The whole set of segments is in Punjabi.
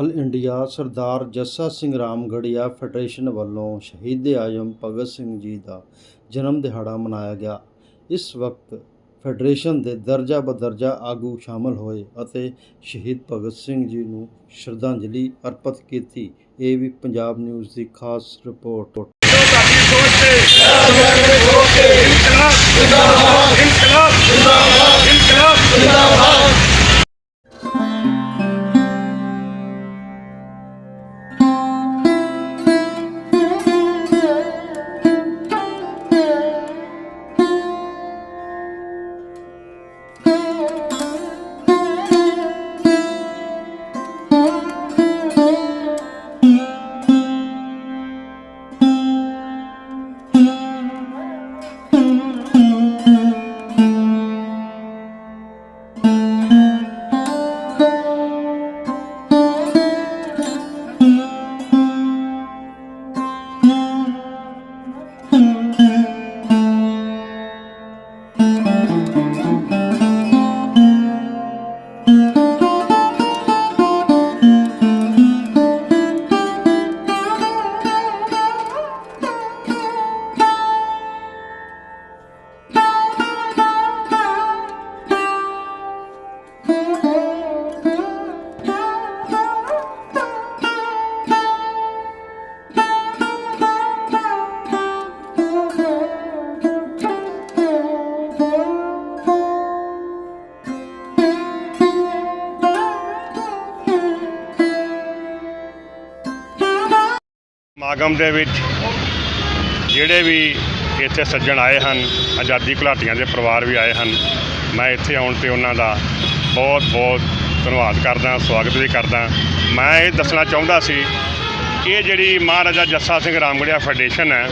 All India Sardar Jassa Singh Ramgarhia federation ਵੱਲੋਂ ਸ਼ਹੀਦ ਆਜ਼ਮ ਭਗਤ ਸਿੰਘ ਜੀ ਦਾ ਜਨਮ ਦਿਹਾੜਾ ਮਨਾਇਆ ਗਿਆ। ਇਸ ਵਕਤ ਫੈਡਰੇਸ਼ਨ ਦੇ ਦਰਜਾ ਬਦਰਜਾ ਆਗੂ ਸ਼ਾਮਲ ਹੋਏ ਅਤੇ ਸ਼ਹੀਦ ਭਗਤ ਸਿੰਘ ਜੀ ਨੂੰ ਸ਼ਰਧਾਂਜਲੀ ਅਰਪਿਤ ਕੀਤੀ। ਇਹ ਵੀ ਪੰਜਾਬ ਨਿਊਜ਼ ਦੀ ਖਾਸ ਰਿਪੋਰਟ। ਤੁਹਾਡੀ ਇਨਕਲਾਬ ਇਨਕਲਾਬ ਇਨਕਲਾਬ ਦੇ ਵਿੱਚ ਜਿਹੜੇ ਵੀ ਇੱਥੇ ਸੱਜਣ ਆਏ ਹਨ, ਆਜ਼ਾਦੀ ਘੁਲਾਟੀਆਂ ਦੇ ਪਰਿਵਾਰ ਵੀ ਆਏ ਹਨ, ਮੈਂ ਇੱਥੇ ਆਉਣ ਤੇ ਉਹਨਾਂ ਦਾ ਬਹੁਤ ਬਹੁਤ ਧੰਨਵਾਦ ਕਰਦਾ, ਸਵਾਗਤ ਵੀ ਕਰਦਾ। ਮੈਂ ਇਹ ਦੱਸਣਾ ਚਾਹੁੰਦਾ ਸੀ ਕਿ ਇਹ ਜਿਹੜੀ ਮਹਾਰਾਜਾ ਜੱਸਾ ਸਿੰਘ ਰਾਮਗੜੀਆ ਫੈਡਰੇਸ਼ਨ ਹੈ,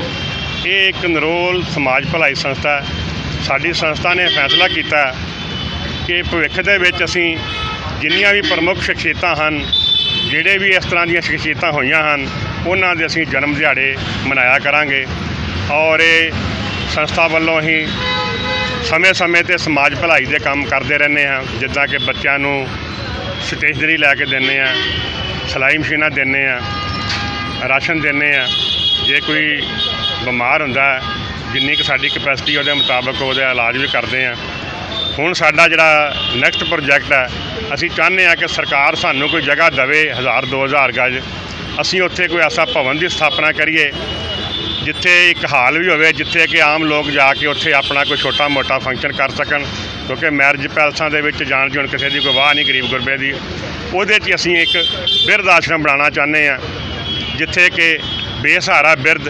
ਇਹ ਇੱਕ ਨਰੋਲ ਸਮਾਜ ਭਲਾਈ ਸੰਸਥਾ ਹੈ। ਸਾਡੀ ਸੰਸਥਾ ਨੇ ਫੈਸਲਾ ਕੀਤਾ ਕਿ ਭਵਿੱਖ ਦੇ ਵਿੱਚ ਅਸੀਂ ਜਿੰਨੀਆਂ ਵੀ ਪ੍ਰਮੁੱਖ ਸ਼ਖਸੀਅਤਾਂ ਹਨ ਜਿਹੜੇ ਵੀ ਇਸ ਤਰ੍ਹਾਂ ਦੀਆਂ ਸ਼ਖਸੀਅਤਾਂ ਹੋਈਆਂ ਹਨ, ਉਹਨਾਂ ਦੇ ਅਸੀਂ ਜਨਮ ਦਿਹਾੜੇ ਮਨਾਇਆ ਕਰਾਂਗੇ। ਔਰ ਇਹ ਸੰਸਥਾ ਵੱਲੋਂ ਹੀ ਸਮੇਂ-ਸਮੇਂ ਤੇ ਸਮਾਜ ਭਲਾਈ ਦੇ ਕੰਮ ਕਰਦੇ ਰਹਿੰਦੇ ਹਾਂ, ਜਿੱਦਾਂ ਕਿ ਬੱਚਿਆਂ ਨੂੰ ਸਟੇਸ਼ਨਰੀ ਲੈ ਕੇ ਦਿੰਦੇ ਆ ਸਿਲਾਈ ਮਸ਼ੀਨਾਂ ਦਿੰਦੇ ਆ ਰਾਸ਼ਨ ਦਿੰਦੇ ਆ ਜੇ ਕੋਈ ਬਿਮਾਰ ਹੁੰਦਾ, ਜਿੰਨੀ ਕੁ ਸਾਡੀ ਕਪੈਸਿਟੀ ਉਹਦੇ ਮੁਤਾਬਕ ਉਹਦਾ ਇਲਾਜ ਵੀ ਕਰਦੇ ਆ ਹੁਣ ਸਾਡਾ ਜਿਹੜਾ ਨੈਕਸਟ ਪ੍ਰੋਜੈਕਟ ਹੈ, ਅਸੀਂ ਚਾਹੁੰਦੇ ਹਾਂ ਕਿ ਸਰਕਾਰ ਸਾਨੂੰ ਕੋਈ ਜਗ੍ਹਾ ਦੇਵੇ 1000 2000 ਗਜ। ਅਸੀਂ ਉੱਥੇ ਕੋਈ ਐਸਾ ਭਵਨ ਦੀ ਸਥਾਪਨਾ ਕਰੀਏ, ਜਿੱਥੇ ਇੱਕ ਹਾਲ ਵੀ ਹੋਵੇ, ਜਿੱਥੇ ਕਿ ਆਮ ਲੋਕ ਜਾ ਕੇ ਉੱਥੇ ਆਪਣਾ ਕੋਈ ਛੋਟਾ ਮੋਟਾ ਫੰਕਸ਼ਨ ਕਰ ਸਕਣ, ਕਿਉਂਕਿ ਮੈਰਿਜ ਪੈਲਸਾਂ ਦੇ ਵਿੱਚ ਜਾਣ ਜੁਣ ਕਿਸੇ ਦੀ ਕੋਈ ਵਾਹ ਨਹੀਂ, ਗਰੀਬ ਗੁਰਬੇ ਦੀ। ਉਹਦੇ 'ਚ ਅਸੀਂ ਇੱਕ ਬਿਰਧ ਆਸ਼ਰਮ ਬਣਾਉਣਾ ਚਾਹੁੰਦੇ ਹਾਂ, ਜਿੱਥੇ ਕਿ ਬੇਸਹਾਰਾ ਬਿਰਧ,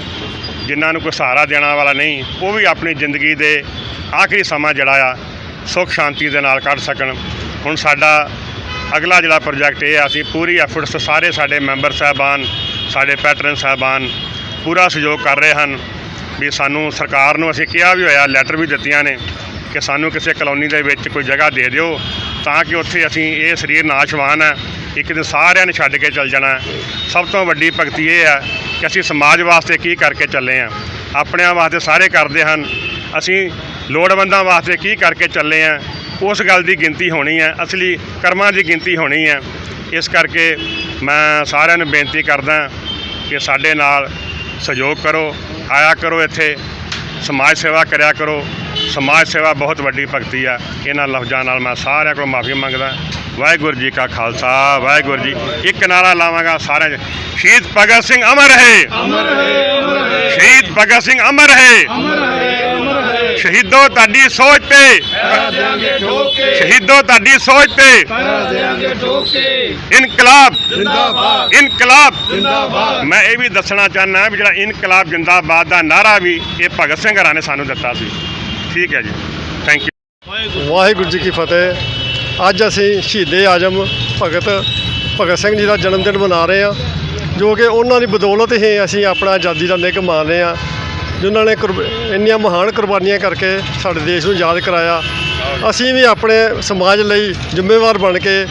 ਜਿਨ੍ਹਾਂ ਨੂੰ ਕੋਈ ਸਹਾਰਾ ਦੇਣਾ ਵਾਲਾ ਨਹੀਂ, ਉਹ ਵੀ ਆਪਣੀ ਜ਼ਿੰਦਗੀ ਦੇ ਆਖਰੀ ਸਮਾਂ ਜਿਹੜਾ ਆ ਸੁੱਖ ਸ਼ਾਂਤੀ ਦੇ ਨਾਲ ਕੱਢ ਸਕਣ। ਹੁਣ ਸਾਡਾ ਅਗਲਾ ਜਿਹੜਾ ਪ੍ਰੋਜੈਕਟ ਇਹ ਆ, ਅਸੀਂ ਪੂਰੀ ਐਫਰਟਸ ਸਾਰੇ ਸਾਡੇ ਮੈਂਬਰ ਸਾਹਿਬਾਨ, ਸਾਡੇ ਪੈਟਰਨ ਸਾਹਿਬਾਨ ਪੂਰਾ ਸਹਿਯੋਗ ਕਰ ਰਹੇ ਹਨ ਵੀ ਸਾਨੂੰ ਸਰਕਾਰ ਨੂੰ ਅਸੀਂ ਕਿਹਾ ਵੀ ਹੋਇਆ ਲੈਟਰ ਵੀ ਦਿੱਤੀਆਂ ਨੇ ਕਿ ਸਾਨੂੰ ਕਿਸੇ ਕਲੋਨੀ ਦੇ ਵਿੱਚ ਕੋਈ ਜਗ੍ਹਾ ਦੇ ਦਿਓ ਤਾਂ ਕਿ ਉੱਥੇ ਅਸੀਂ ਇਹ ਸਰੀਰ ਨਾਸ਼ਵਾਨ ਹੈ, ਇੱਕ ਦਿਨ ਸਾਰਿਆਂ ਨੇ ਛੱਡ ਕੇ ਚੱਲ ਜਾਣਾ। ਸਭ ਤੋਂ ਵੱਡੀ ਭਗਤੀ ਇਹ ਹੈ ਕਿ ਅਸੀਂ ਸਮਾਜ ਵਾਸਤੇ ਕੀ ਕਰਕੇ ਚੱਲੇ ਹਾਂ। ਆਪਣਿਆਂ ਵਾਸਤੇ ਸਾਰੇ ਕਰਦੇ ਹਨ। ਅਸੀਂ ਲੋੜਵੰਦਾਂ ਵਾਸਤੇ ਕੀ ਕਰਕੇ ਚੱਲੇ ਹਾਂ ਉਸ ਗੱਲ ਦੀ ਗਿਣਤੀ ਹੋਣੀ ਹੈ ਅਸਲੀ ਕਰਮਾਂ ਦੀ ਗਿਣਤੀ ਹੋਣੀ ਹੈ ਇਸ ਕਰਕੇ ਮੈਂ ਸਾਰਿਆਂ ਨੂੰ ਬੇਨਤੀ ਕਰਦਾ ਕਿ ਸਾਡੇ ਨਾਲ ਸਹਿਯੋਗ ਕਰੋ ਆਇਆ ਕਰੋ ਇੱਥੇ ਸਮਾਜ ਸੇਵਾ ਕਰਿਆ ਕਰੋ। ਸਮਾਜ ਸੇਵਾ ਬਹੁਤ ਵੱਡੀ ਭਗਤੀ ਆ। ਇਹਨਾਂ ਲਫ਼ਜ਼ਾਂ ਨਾਲ ਮੈਂ ਸਾਰਿਆਂ ਕੋਲ ਮਾਫੀ ਮੰਗਦਾ। ਵਾਹਿਗੁਰੂ ਜੀ ਕਾ ਖਾਲਸਾ ਵਾਹਿਗੁਰੂ ਜੀ ਇੱਕ ਨਾਰਾ ਲਾਵਾਂਗਾ ਸਾਰਿਆਂ ਸ਼ਹੀਦ ਭਗਤ ਸਿੰਘ ਅਮਰ ਹੈ ਸ਼ਹੀਦ ਭਗਤ ਸਿੰਘ ਅਮਰ ਹੈ ਸ਼ਹੀਦੋ ਤੁਹਾਡੀ ਸੋਚ ਤੇ। ਸ਼ਹੀਦੋ ਤੁਹਾਡੀ ਸੋਚ ਤੇ। ਪੈਰਾ ਇਨਕਲਾਬ। ਜਿੰਦਾਬਾਦ ਇਨਕਲਾਬ। ਜਿੰਦਾਬਾਦ ਮੈਂ ਇਹ ਵੀ ਦੱਸਣਾ ਚਾਹੁੰਦਾ ਵੀ ਜਿਹੜਾ ਇਨਕਲਾਬ ਜਿੰਦਾਬਾਦ ਦਾ ਨਾਰਾ ਵੀ ਇਹ ਭਗਤ ਸਿੰਘ ਹਰਾਂ ਨੇ ਸਾਨੂੰ ਦਿੱਤਾ ਸੀ। ਠੀਕ ਹੈ ਜੀ। ਥੈਂਕ ਯੂ ਵਾਹਿਗੁਰੂ ਜੀ ਕੀ ਫਤਿਹ। ਅੱਜ ਅਸੀਂ ਸ਼ਹੀਦੇ ਆਜਮ ਭਗਤ ਭਗਤ ਸਿੰਘ ਜੀ ਦਾ ਜਨਮ ਦਿਨ ਮਨਾ ਰਹੇ ਹਾਂ, ਜੋ ਕਿ ਉਹਨਾਂ ਦੀ ਬਦੌਲਤ ਹੀ ਅਸੀਂ ਆਪਣਾ ਆਜ਼ਾਦੀ ਦਾ ਨਿੱਘ ਮਾਣ ਰਹੇ ਹਾਂ। ਜਿਨ੍ਹਾਂ ਨੇ ਕੁਰਬ- ਇੰਨੀਆਂ ਮਹਾਨ ਕੁਰਬਾਨੀਆਂ ਕਰਕੇ ਸਾਡੇ ਦੇਸ਼ ਨੂੰ ਯਾਦ ਕਰਾਇਆ। ਅਸੀਂ ਵੀ ਆਪਣੇ ਸਮਾਜ ਲਈ ਜ਼ਿੰਮੇਵਾਰ ਬਣ ਕੇ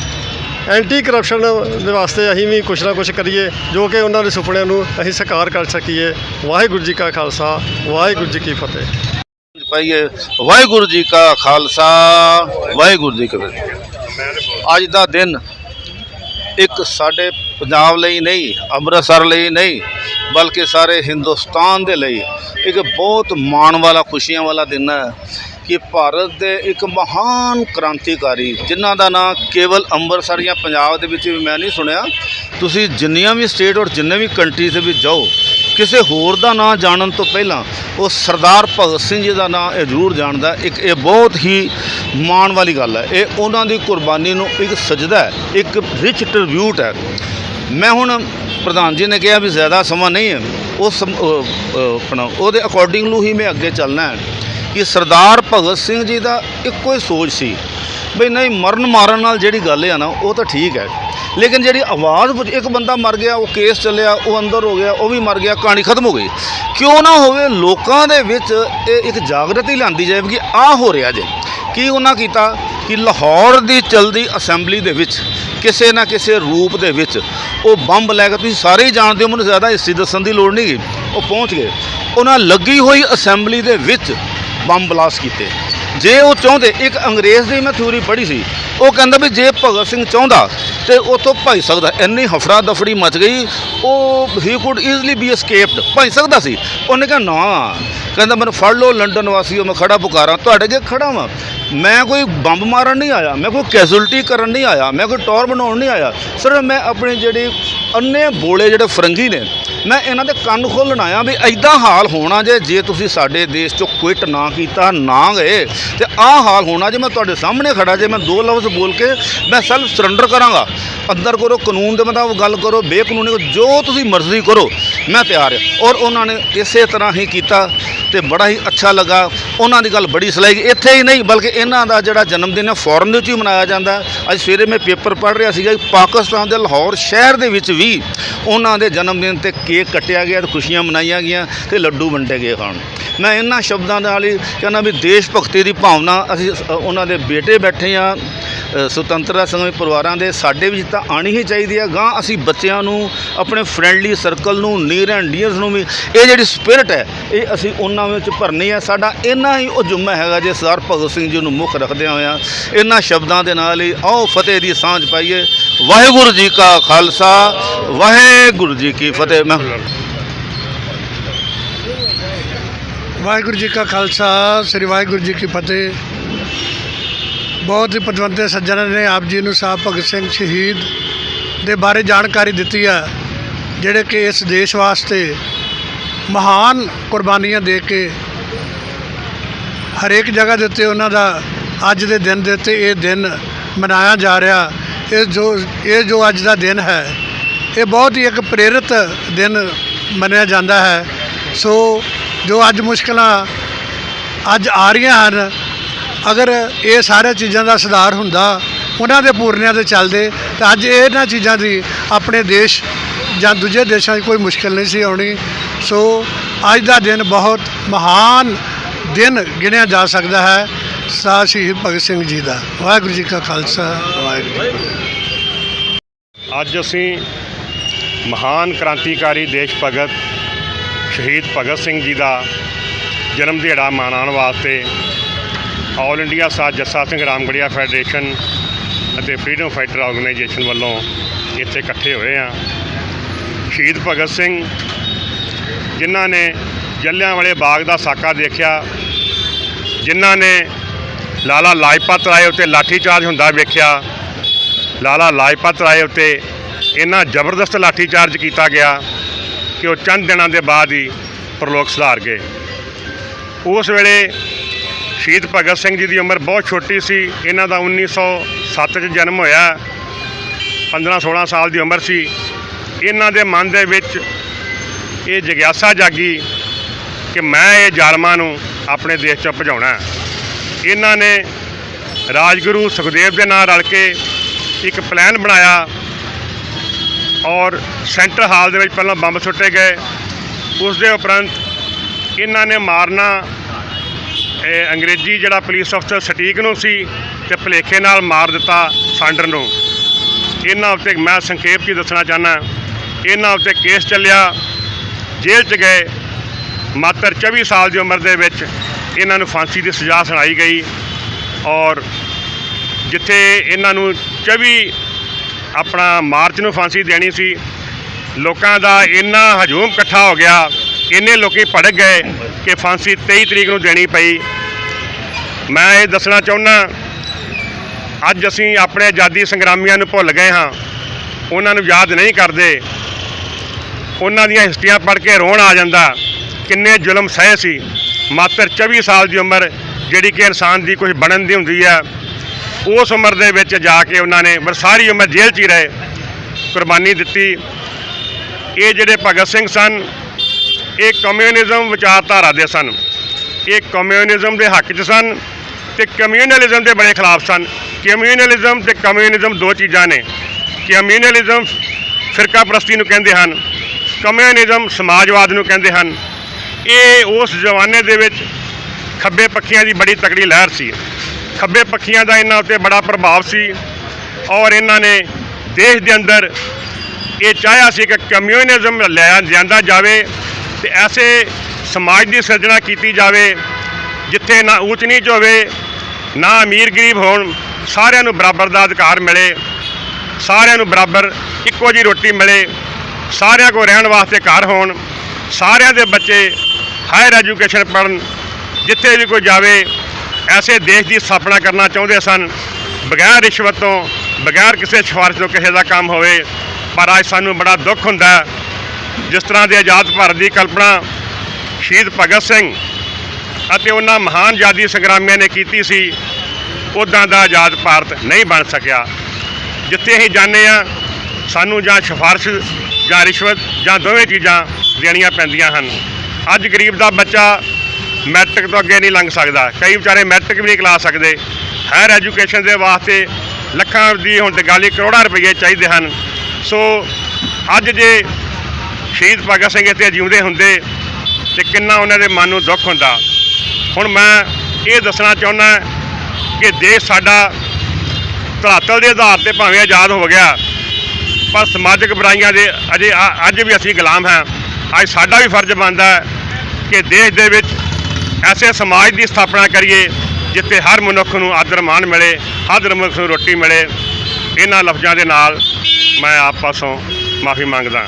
ਐਂਟੀ ਕਰਪਸ਼ਨ ਦੇ ਵਾਸਤੇ ਅਸੀਂ ਵੀ ਕੁਛ ਨਾ ਕੁਛ ਕਰੀਏ, ਜੋ ਕਿ ਉਹਨਾਂ ਦੇ ਸੁਪਨਿਆਂ ਨੂੰ ਅਸੀਂ ਸਾਕਾਰ ਕਰ ਸਕੀਏ। ਵਾਹਿਗੁਰੂ ਜੀ ਕਾ ਖਾਲਸਾ, ਵਾਹਿਗੁਰੂ ਜੀ ਕੀ ਫਤਿਹ। ਪਾਈਏ ਵਾਹਿਗੁਰੂ ਜੀ ਕਾ ਖਾਲਸਾ, ਵਾਹਿਗੁਰੂ ਜੀ ਕੀ ਫਤਿਹ। ਅੱਜ ਦਾ ਦਿਨ ਇੱਕ ਸਾਡੇ ਪੰਜਾਬ ਲਈ ਨਹੀਂ, ਅੰਮ੍ਰਿਤਸਰ ਲਈ ਨਹੀਂ, ਬਲਕਿ ਸਾਰੇ ਹਿੰਦੁਸਤਾਨ ਦੇ ਲਈ ਇੱਕ ਬਹੁਤ ਮਾਣ ਵਾਲਾ, ਖੁਸ਼ੀਆਂ ਵਾਲਾ ਦਿਨ ਹੈ ਕਿ ਭਾਰਤ ਦੇ ਇੱਕ ਮਹਾਨ ਕ੍ਰਾਂਤੀਕਾਰੀ, ਜਿਨ੍ਹਾਂ ਦਾ ਨਾਂ ਕੇਵਲ ਅੰਮ੍ਰਿਤਸਰ ਜਾਂ ਪੰਜਾਬ ਦੇ ਵਿੱਚ ਵੀ ਮੈਂ ਨਹੀਂ ਸੁਣਿਆ, ਤੁਸੀਂ ਜਿੰਨੀਆਂ ਵੀ ਸਟੇਟ ਔਰ ਜਿੰਨੇ ਵੀ ਕੰਟਰੀ ਦੇ ਵਿੱਚ ਜਾਓ, ਕਿਸੇ ਹੋਰ ਦਾ ਨਾਂ ਜਾਣਨ ਤੋਂ ਪਹਿਲਾਂ ਉਹ ਸਰਦਾਰ ਭਗਤ ਸਿੰਘ ਜੀ ਦਾ ਨਾਂ ਇਹ ਜ਼ਰੂਰ ਜਾਣਦਾ ਇੱਕ ਇਹ ਬਹੁਤ ਹੀ ਮਾਣ ਵਾਲੀ ਗੱਲ ਹੈ। ਇਹ ਉਹਨਾਂ ਦੀ ਕੁਰਬਾਨੀ ਨੂੰ ਇੱਕ ਸਜਦਾ ਹੈ, ਇੱਕ ਰਿਚ ਟ੍ਰਿਬਿਊਟ ਹੈ। ਮੈਂ ਹੁਣ ਪ੍ਰਧਾਨ ਜੀ ਨੇ ਕਿਹਾ ਵੀ ਜ਼ਿਆਦਾ ਸਮਾਂ ਨਹੀਂ ਹੈ। ਉਸ ਸਮ- ਅ, ਆਪਣਾ ਉਹਦੇ ਅਕੋਰਡਿੰਗਲੀ ਹੀ ਮੈਂ ਅੱਗੇ ਚੱਲਣਾ ਹੈ ਕਿ ਸਰਦਾਰ ਭਗਤ ਸਿੰਘ ਜੀ ਦਾ ਇੱਕੋ ਹੀ ਸੋਚ ਸੀ ਬਈ ਨਹੀਂ ਮਰਨ ਮਾਰਨ ਨਾਲ ਜਿਹੜੀ ਗੱਲ ਹੈ ਨਾ ਉਹ ਤਾਂ ਠੀਕ ਹੈ। ਲੇਕਿਨ ਜਿਹੜੀ ਆਵਾਜ਼ ਪੁੱਛ- ਇੱਕ ਬੰਦਾ ਮਰ ਗਿਆ ਉਹ ਕੇਸ ਚੱਲਿਆ ਉਹ ਅੰਦਰ ਹੋ ਗਿਆ ਉਹ ਵੀ ਮਰ ਗਿਆ ਕਹਾਣੀ ਖਤਮ ਹੋ ਗਈ। ਕਿਉਂ ਨਾ ਹੋਵੇ ਲੋਕਾਂ ਦੇ ਵਿੱਚ ਇਹ ਇੱਕ ਜਾਗਰਤੀ ਲਿਆਂਦੀ ਜਾਵੇ ਕਿ ਆਹ ਹੋ ਰਿਹਾ ਜੇ। ਕੀ ਉਹਨਾਂ ਕੀਤਾ ਕਿ ਲਾਹੌਰ ਦੀ ਚਲਦੀ ਅਸੈਂਬਲੀ ਦੇ ਵਿੱਚ ਕਿਸੇ ਨਾ ਕਿਸੇ ਰੂਪ ਦੇ ਵਿੱਚ ਉਹ ਬੰਬ ਲੈ ਕੇ ਤੁਸੀਂ ਸਾਰੇ ਹੀ ਜਾਣਦੇ ਹੋ, ਮੈਨੂੰ ਜ਼ਿਆਦਾ ਹਿੱਸੀ ਦੱਸਣ ਦੀ ਲੋੜ ਨਹੀਂ ਗਈ। ਉਹ ਪਹੁੰਚ ਗਏ। ਉਹਨਾਂ ਲੱਗੀ ਹੋਈ ਅਸੈਂਬਲੀ ਦੇ ਵਿੱਚ ਬੰਬ ਬਲਾਸਟ ਕੀਤੇ। ਜੇ ਉਹ ਚਾਹੁੰਦੇ, ਇੱਕ ਅੰਗਰੇਜ਼ ਦੀ ਮੈਂ ਥਿਊਰੀ ਪੜ੍ਹੀ ਸੀ। ਉਹ ਕਹਿੰਦਾ ਵੀ ਜੇ ਭਗਤ ਸਿੰਘ ਚਾਹੁੰਦਾ ਤੇ ਉਤੋਂ ਭੱਜ ਸਕਦਾ। ਇੰਨੀ ਹਫੜਾ ਦਫੜੀ ਮਚ ਗਈ, ਉਹ ਹੀ ਕੁਡ ਈਜ਼ਲੀ ਬੀ escaped ਭੱਜ ਸਕਦਾ ਸੀ। ਉਹਨੇ ਕਿਹਾ, ਨਾ। ਕਹਿੰਦਾ, ਮੈਨੂੰ ਫੜ ਲਓ, ਲੰਡਨ ਵਾਸੀਓ ਮੈਂ ਖੜਾ ਪੁਕਾਰਾਂ। ਤੁਹਾਡੇ ਅੱਗੇ ਖੜਾ ਵਾਂ। ਮੈਂ ਕੋਈ ਬੰਬ ਮਾਰਨ ਨਹੀਂ ਆਇਆ, ਮੈਂ ਕੋਈ ਕੈਜੁਅਲਟੀ ਕਰਨ ਨਹੀਂ ਆਇਆ, ਮੈਂ ਕੋਈ ਟੌਰ ਬਣਾਉਣ ਨਹੀਂ ਆਇਆ। ਸਿਰਫ ਮੈਂ ਆਪਣੀ ਜਿਹੜੀ ਅੰਨੇ ਬੋਲੇ ਜਿਹੜੇ ਫਰੰਗੀ ਨੇ ਮੈਂ ਇਹਨਾਂ ਦੇ ਕੰਨ ਖੋਲ੍ਹਣ ਆਇਆ ਵੀ ਐਦਾਂ ਹਾਲ ਹੋਣਾ ਜੇ ਜੇ ਤੁਸੀਂ ਸਾਡੇ ਦੇਸ਼ ਚੋਂ ਕੁਇਟ ਨਾ ਕੀਤਾ, ਨਾ ਗਏ, ਤੇ ਆਹ ਹਾਲ ਹੋਣਾ ਜੇ ਮੈਂ ਤੁਹਾਡੇ ਸਾਹਮਣੇ ਖੜਾ, ਜੇ ਮੈਂ ਦੋ ਲਫ਼ਜ਼ ਬੋਲ ਕੇ ਮੈਂ ਸੈਲਫ ਸਰੈਂਡਰ ਕਰਾਂਗਾ। ਅੰਦਰ ਕਰੋ, ਕਾਨੂੰਨ ਦੇ ਮੁਤਾਬਕ ਗੱਲ ਕਰੋ, ਬੇਕਾਨੂੰਨੀ ਜੋ ਤੁਸੀਂ ਮਰਜ਼ੀ ਕਰੋ, ਮੈਂ ਤਿਆਰ ਹਾਂ। ਔਰ ਉਹਨਾਂ ਨੇ ਇਸੇ ਤਰ੍ਹਾਂ ਹੀ ਕੀਤਾ। ਤੇ ਬੜਾ ਹੀ ਅੱਛਾ ਲੱਗਾ। ਉਹਨਾਂ ਦੀ ਗੱਲ ਬੜੀ ਸਲਾਈ ਇੱਥੇ ਹੀ ਨਹੀਂ, ਬਲਕਿ ਇਹਨਾਂ ਦਾ ਜਿਹੜਾ ਜਨਮ ਦਿਨ ਹੈ, ਫੋਰਨ ਦੇ ਵਿੱਚ ਹੀ ਮਨਾਇਆ ਜਾਂਦਾ। ਅੱਜ ਸਵੇਰੇ ਮੈਂ ਪੇਪਰ ਪੜ੍ਹ ਰਿਹਾ ਸੀਗਾ ਕਿ ਪਾਕਿਸਤਾਨ ਦੇ ਲਾਹੌਰ ਸ਼ਹਿਰ ਦੇ ਵਿੱਚ ਵੀ ਉਹਨਾਂ ਦੇ ਜਨਮ ਦਿਨ ਤੇ ਕੇਕ ਕੱਟਿਆ ਗਿਆ ਤੇ ਖੁਸ਼ੀਆਂ ਮਨਾਈਆਂ ਗਈਆਂ ਤੇ ਲੱਡੂ ਵੰਡੇ ਗਏ ਹਨ ਮੈਂ ਇਹਨਾਂ ਸ਼ਬਦਾਂ ਨਾਲ ਹੀ ਕਹਿੰਦਾ ਵੀ ਦੇਸ਼ ਭਗਤੀ ਦੀ ਭਾਵਨਾ ਅਸੀਂ ਉਹਨਾਂ ਦੇ ਬੇਟੇ ਬੈਠੇ ਆ ਸੁਤੰਤਰਤਾ ਸੰਗਰਾਮੀ ਪਰਿਵਾਰਾਂ ਦੇ ਸਾਡੇ ਵਿੱਚ ਤਾਂ ਆਣੀ ਹੀ ਚਾਹੀਦੀ ਹੈ ਗਾਂ ਅਸੀਂ ਬੱਚਿਆਂ ਨੂੰ, ਆਪਣੇ ਫਰੈਂਡਲੀ ਸਰਕਲ ਨੂੰ ਨੀਅਰ ਐਂਡ ਡੀਅਰਸ ਨੂੰ ਵੀ, ਇਹ ਜਿਹੜੀ ਸਪਿਰਿਟ ਹੈ, ਇਹ ਅਸੀਂ ਉਹਨਾਂ ਵਿੱਚ ਭਰਨੀ ਹੈ ਸਾਡਾ ਇੰਨਾ ਹੀ ਉਹ ਜੁਮਾ ਹੈਗਾ ਜੇ ਸਰਦਾਰ ਭਗਤ ਸਿੰਘ ਜੀ ਨੂੰ ਮੁੱਖ ਰੱਖਦਿਆਂ ਹੋਇਆਂ। ਇਹਨਾਂ ਸ਼ਬਦਾਂ ਦੇ ਨਾਲ ਹੀ ਆਓ ਫਤਿਹ ਦੀ ਸਾਂਝ ਪਾਈਏ। ਵਾਹਿਗੁਰੂ ਜੀ ਕਾ ਖਾਲਸਾ, ਵਾਹਿਗੁਰੂ ਜੀ ਕੀ ਫਤਿਹ। ਮੈਂ ਵਾਹਿਗੁਰੂ ਜੀ ਕਾ ਖਾਲਸਾ, ਸ੍ਰੀ ਵਾਹਿਗੁਰੂ ਜੀ ਕੀ ਫਤਿਹ। ਬਹੁਤ ਹੀ ਪਤਵੰਤੇ ਸੱਜਣ ਨੇ ਆਪ ਜੀ ਨੂੰ ਸਾਹਿਬ ਭਗਤ ਸਿੰਘ ਸ਼ਹੀਦ ਦੇ ਬਾਰੇ ਜਾਣਕਾਰੀ ਦਿੱਤੀ ਆ, ਜਿਹੜੇ ਕਿ ਇਸ ਦੇਸ਼ ਵਾਸਤੇ ਮਹਾਨ ਕੁਰਬਾਨੀਆਂ ਦੇ ਕੇ ਹਰੇਕ ਜਗ੍ਹਾ ਦੇ ਉੱਤੇ ਉਹਨਾਂ ਦਾ ਅੱਜ ਦੇ ਦਿਨ ਦੇ ਉੱਤੇ ਇਹ ਦਿਨ ਮਨਾਇਆ ਜਾ ਰਿਹਾ। ਇਹ ਜੋ ਇਹ ਜੋ ਅੱਜ ਦਾ ਦਿਨ ਹੈ, ਇਹ ਬਹੁਤ ਹੀ ਇੱਕ ਪ੍ਰੇਰਿਤ ਦਿਨ ਮੰਨਿਆ ਜਾਂਦਾ ਹੈ। ਸੋ ਜੋ ਅੱਜ ਮੁਸ਼ਕਲਾਂ ਅੱਜ ਆ ਰਹੀਆਂ ਹਨ ਅਗਰ ਇਹ ਸਾਰੇ ਚੀਜ਼ਾਂ ਦਾ ਸੁਧਾਰ ਹੁੰਦਾ, ਉਹਨਾਂ ਦੇ ਪੂਰਨਿਆਂ ਦੇ ਚੱਲਦੇ, ਤਾਂ ਅੱਜ ਇਹਨਾਂ ਚੀਜ਼ਾਂ ਦੀ ਆਪਣੇ ਦੇਸ਼ ਜਾਂ ਦੂਜੇ ਦੇਸ਼ਾਂ 'ਚ ਕੋਈ ਮੁਸ਼ਕਲ ਨਹੀਂ ਸੀ ਆਉਣੀ। ਸੋ ਅੱਜ ਦਾ ਦਿਨ ਬਹੁਤ ਮਹਾਨ ਦਿਨ ਗਿਣਿਆ ਜਾ ਸਕਦਾ ਹੈ। ਸਾ ਸ਼ਹੀਦ ਭਗਤ ਸਿੰਘ ਜੀ ਦਾ। ਵਾਹਿਗੁਰੂ ਜੀ ਕਾ ਖਾਲਸਾ, ਵਾਹਿਗੁਰੂ ਅੱਜ ਅਸੀਂ ਮਹਾਨ ਕ੍ਰਾਂਤੀਕਾਰੀ ਦੇਸ਼ ਭਗਤ ਸ਼ਹੀਦ ਭਗਤ ਸਿੰਘ ਜੀ ਦਾ ਜਨਮ ਦਿਹਾੜਾ ਮਨਾਉਣ ਵਾਸਤੇ ਆਲ ਇੰਡੀਆ ਸਾਥ ਜੱਸਾ ਸਿੰਘ ਰਾਮਗੜੀਆ ਫੈਡਰੇਸ਼ਨ ਅਤੇ ਫਰੀडम ਫਾਈਟਰ ਆਰਗੇਨਾਈਜੇਸ਼ਨ ਵੱਲੋਂ ਇੱਥੇ ਇਕੱਠੇ ਹੋਏ ਆ ਸ਼ਹੀਦ ਭਗਤ ਸਿੰਘ ਜਿਨ੍ਹਾਂ ਨੇ ਜਲਿਆਂਵਾਲੇ ਬਾਗ ਦਾ ਸਾਕਾ ਦੇਖਿਆ, ਜਿਨ੍ਹਾਂ ਨੇ ਲਾਲਾ ਲਾਜਪਤ ਰਾਏ ਉੱਤੇ ਲਾਠੀ ਚਾਰਜ ਹੁੰਦਾ ਵੇਖਿਆ, ਲਾਲਾ ਲਾਜਪਤ ਰਾਏ ਉੱਤੇ ਇੰਨਾ ਜ਼ਬਰਦਸਤ ਲਾਠੀ ਚਾਰਜ ਕੀਤਾ ਗਿਆ ਕਿ ਉਹ ਚੰਦ ਦਿਨਾਂ ਦੇ ਬਾਅਦ ਹੀ ਪ੍ਰਲੋਕ ਸੁਧਾਰ ਗਏ। ਉਸ ਵੇਲੇ ਸ਼ਹੀਦ ਭਗਤ ਸਿੰਘ ਜੀ ਦੀ ਉਮਰ ਬਹੁਤ ਛੋਟੀ ਸੀ। ਇਹਨਾਂ ਦਾ 1907 ਚ ਜਨਮ ਹੋਇਆ। 15 16 ਸਾਲ ਦੀ ਉਮਰ ਸੀ। ਇਹਨਾਂ ਦੇ ਮਨ ਦੇ ਵਿੱਚ ਇਹ ਜਗਿਆਸਾ ਜਾਗੀ ਕਿ ਮੈਂ ਇਹ ਜ਼ਾਲਮਾਂ ਨੂੰ ਆਪਣੇ ਦੇਸ਼ ਚੋਂ ਭਜਾਉਣਾ ਇਹਨਾਂ ਨੇ ਰਾਜਗੁਰੂ ਸੁਖਦੇਵ ਦੇ ਨਾਲ ਰਲ ਕੇ ਇੱਕ ਪਲਾਨ ਬਣਾਇਆ ਔਰ ਸੈਂਟਰ ਹਾਲ ਦੇ ਵਿੱਚ ਪਹਿਲਾਂ ਬੰਬ ਸੁੱਟੇ ਗਏ। ਉਸ ਦੇ ਉਪਰੰਤ ਇਹਨਾਂ ਨੇ ਮਾਰਨਾ ਇਹ ਅੰਗਰੇਜ਼ੀ ਜਿਹੜਾ ਪੁਲਿਸ ਅਫਸਰ ਸਟੀਕ ਨੂੰ ਸੀ ਤੇ ਭਲੇਖੇ ਨਾਲ ਮਾਰ ਦਿੱਤਾ ਸਾਂਡਰ ਨੂੰ। ਇਹਨਾਂ ਉੱਤੇ ਮੈਂ ਸੰਖੇਪ 'ਚ ਹੀ ਦੱਸਣਾ ਚਾਹੁੰਦਾ ਇਹਨਾਂ ਉੱਤੇ ਕੇਸ ਚੱਲਿਆ। ਜੇਲ੍ਹ 'ਚ ਗਏ। ਮਾਤਰ 24 ਸਾਲ ਦੀ ਉਮਰ ਦੇ ਵਿੱਚ ਇਹਨਾਂ ਨੂੰ ਫਾਂਸੀ ਦੀ ਸਜ਼ਾ ਸੁਣਾਈ ਗਈ ਔਰ ਜਿੱਥੇ ਇਹਨਾਂ ਨੂੰ 24 ਆਪਣਾ ਮਾਰਚ ਨੂੰ ਫਾਂਸੀ ਦੇਣੀ ਸੀ, ਲੋਕਾਂ ਦਾ ਇੰਨਾ ਹਜੂਮ ਇਕੱਠਾ ਹੋ ਗਿਆ। ਇੰਨੇ ਲੋਕੀ ਭੜਕ ਗਏ। ਕਿ ਫਾਂਸੀ 23 ਤਰੀਕ ਨੂੰ ਦੇਣੀ ਪਈ। ਮੈਂ ਇਹ ਦੱਸਣਾ ਚਾਹੁੰਦਾ ਅੱਜ ਅਸੀਂ ਆਪਣੇ ਆਜ਼ਾਦੀ ਸੰਗਰਾਮੀਆਂ ਨੂੰ ਭੁੱਲ ਗਏ ਹਾਂ। ਉਹਨਾਂ ਨੂੰ ਯਾਦ ਨਹੀਂ ਕਰਦੇ। ਉਹਨਾਂ ਦੀਆਂ ਹਿਸਟਰੀਆਂ ਪੜ੍ਹ ਕੇ ਰੋਣ ਆ ਜਾਂਦਾ, ਕਿੰਨੇ ਜ਼ੁਲਮ ਸਹੇ ਸੀ। ਮਾਤਰ 24 ਸਾਲ ਦੀ ਉਮਰ, ਜਿਹੜੀ ਕਿ ਇਨਸਾਨ ਦੀ ਕੁਝ ਬਣਨ ਦੀ ਹੁੰਦੀ ਹੈ ਉਸ ਉਮਰ ਦੇ ਵਿੱਚ ਜਾ ਕੇ ਉਹਨਾਂ ਨੇ ਪਰ ਸਾਰੀ ਉਮਰ ਜੇਲ੍ਹ 'ਚ ਹੀ ਰਹੇ, ਕੁਰਬਾਨੀ ਦਿੱਤੀ। ਇਹ ਜਿਹੜੇ ਭਗਤ ਸਿੰਘ ਸਨ ਇਹ ਕਮਿਊਨਿਜ਼ਮ ਵਿਚਾਰਧਾਰਾ ਦੇ ਸਨ। ਇਹ ਕਮਿਊਨਿਜ਼ਮ ਦੇ ਹੱਕ 'ਚ ਸਨ ਤੇ ਕਮਿਊਨਲਿਜ਼ਮ ਦੇ ਬੜੇ ਖਿਲਾਫ ਸਨ। ਕਮਿਊਨਲਿਜ਼ਮ ਤੇ ਕਮਿਊਨਿਜ਼ਮ ਦੋ ਚੀਜ਼ਾਂ ਨੇ। ਕਮਿਊਨਲਿਜ਼ਮ ਫਿਰਕਾ ਪ੍ਰਸਤੀ ਨੂੰ ਕਹਿੰਦੇ ਹਨ, ਕਮਿਊਨਿਜ਼ਮ ਸਮਾਜਵਾਦ ਨੂੰ ਕਹਿੰਦੇ ਹਨ। ਇਹ ਉਸ ਜ਼ਮਾਨੇ ਦੇ ਵਿੱਚ ਖੱਬੇ ਪੱਖੀਆਂ ਦੀ ਬੜੀ ਤਕੜੀ ਲਹਿਰ ਸੀ। ਖੱਬੇ ਪੱਖੀਆਂ ਦਾ ਇਹਨਾਂ ਉੱਤੇ ਬੜਾ ਪ੍ਰਭਾਵ ਸੀ ਔਰ ਇਹਨਾਂ ਨੇ ਦੇਸ਼ ਦੇ ਅੰਦਰ ਇਹ ਚਾਹਿਆ ਸੀ ਕਿ ਕਮਿਊਨਿਜ਼ਮ ਲਿਆ ਜਾਂਦਾ ਜਾਵੇ ਤੇ ਐਸੇ ਸਮਾਜ ਦੀ ਸਿਰਜਣਾ ਕੀਤੀ ਜਾਵੇ ਜਿੱਥੇ ਨਾ ਊਚ ਨੀਚ ਹੋਵੇ, ਨਾ ਅਮੀਰ ਗਰੀਬ ਹੋਣ, ਸਾਰਿਆਂ ਨੂੰ ਬਰਾਬਰ ਦਾ ਅਧਿਕਾਰ ਮਿਲੇ, ਸਾਰਿਆਂ ਨੂੰ ਬਰਾਬਰ ਇੱਕੋ ਜੀ ਰੋਟੀ ਮਿਲੇ, ਸਾਰਿਆਂ ਕੋਲ ਰਹਿਣ ਵਾਸਤੇ ਘਰ ਹੋਣ, ਸਾਰਿਆਂ ਦੇ ਬੱਚੇ ਹਾਇਰ ਐਜੂਕੇਸ਼ਨ ਪੜ੍ਹਨ, ਜਿੱਥੇ ਵੀ ਕੋਈ ਜਾਵੇ, ਐਸੇ ਦੇਸ਼ ਦੀ ਸਥਾਪਨਾ ਕਰਨਾ ਚਾਹੁੰਦੇ ਸਨ, ਬਗੈਰ ਰਿਸ਼ਵਤ ਤੋਂ, ਬਗੈਰ ਕਿਸੇ ਸਿਫਾਰਿਸ਼ ਤੋਂ ਕਿਸੇ ਦਾ ਕੰਮ ਹੋਵੇ, ਪਰ ਅੱਜ ਸਾਨੂੰ ਬੜਾ ਦੁੱਖ ਹੁੰਦਾ ਜਿਸ ਤਰ੍ਹਾਂ ਦੇ ਆਜ਼ਾਦ ਭਾਰਤ ਦੀ ਕਲਪਨਾ ਸ਼ਹੀਦ ਭਗਤ ਸਿੰਘ ਅਤੇ ਉਹਨਾਂ ਮਹਾਨ ਆਜ਼ਾਦੀ ਸੰਗਰਾਮੀਆਂ ਨੇ ਕੀਤੀ ਸੀ ਉੱਦਾਂ ਦਾ ਆਜ਼ਾਦ ਭਾਰਤ ਨਹੀਂ ਬਣ ਸਕਿਆ। ਜਿੱਥੇ ਅਸੀਂ ਜਾਂਦੇ ਆ ਸਾਨੂੰ ਜਾਂ ਸਿਫਾਰਿਸ਼, ਜਾਂ ਰਿਸ਼ਵਤ, ਜਾਂ ਦੋਵੇਂ ਚੀਜ਼ਾਂ ਦੇਣੀਆਂ ਪੈਂਦੀਆਂ ਹਨ। ਅੱਜ ਗਰੀਬ ਦਾ ਬੱਚਾ ਮੈਟ੍ਰਿਕ ਤੋਂ ਅੱਗੇ ਨਹੀਂ ਲੰਘ ਸਕਦਾ। ਕਈ ਵਿਚਾਰੇ ਮੈਟ੍ਰਿਕ ਵੀ ਨਹੀਂ ਕਲਾ ਸਕਦੇ। ਹਾਇਰ ਐਜੂਕੇਸ਼ਨ ਦੇ ਵਾਸਤੇ ਲੱਖਾਂ ਦੀ ਹੁਣ ਤੇ ਗੱਲ ਕਰੋੜਾਂ ਰੁਪਏ ਚਾਹੀਦੇ ਹਨ। ਸੋ ਅੱਜ ਜੇ ਸ਼ਹੀਦ ਭਗਤ ਸਿੰਘ ਇੱਥੇ ਜਿਉਂਦੇ ਹੁੰਦੇ ਤੇ ਕਿੰਨਾ ਉਹਨਾਂ ਦੇ ਮਨ ਨੂੰ ਦੁੱਖ ਹੁੰਦਾ। ਹੁਣ ਮੈਂ ਇਹ ਦੱਸਣਾ ਚਾਹੁੰਦਾ ਕਿ ਦੇਸ਼ ਸਾਡਾ ਧਰਾਤਲ ਦੇ ਆਧਾਰ ਤੇ ਭਾਵੇਂ ਆਜ਼ਾਦ ਹੋ ਗਿਆ, ਪਰ ਸਮਾਜਿਕ ਬੁਰਾਈਆਂ ਦੇ ਅਜੇ ਅੱਜ ਵੀ ਅਸੀਂ ਗੁਲਾਮ ਹਾਂ। ਅੱਜ ਸਾਡਾ ਵੀ ਫਰਜ਼ ਬਣਦਾ ਹੈ ਕਿ ਦੇਸ਼ ਦੇ ਵਿੱਚ ਐਸੇ ਸਮਾਜ ਦੀ ਸਥਾਪਨਾ ਕਰੀਏ, ਜਿੱਥੇ ਹਰ ਮਨੁੱਖ ਨੂੰ ਆਦਰ ਮਾਣ ਮਿਲੇ, ਹਰ ਮਨੁੱਖ ਨੂੰ ਰੋਟੀ ਮਿਲੇ। ਇਹਨਾਂ ਲਫ਼ਜ਼ਾਂ ਦੇ ਨਾਲ ਮੈਂ ਆਪ ਪਾਸੋਂ ਮਾਫੀ ਮੰਗਦਾ।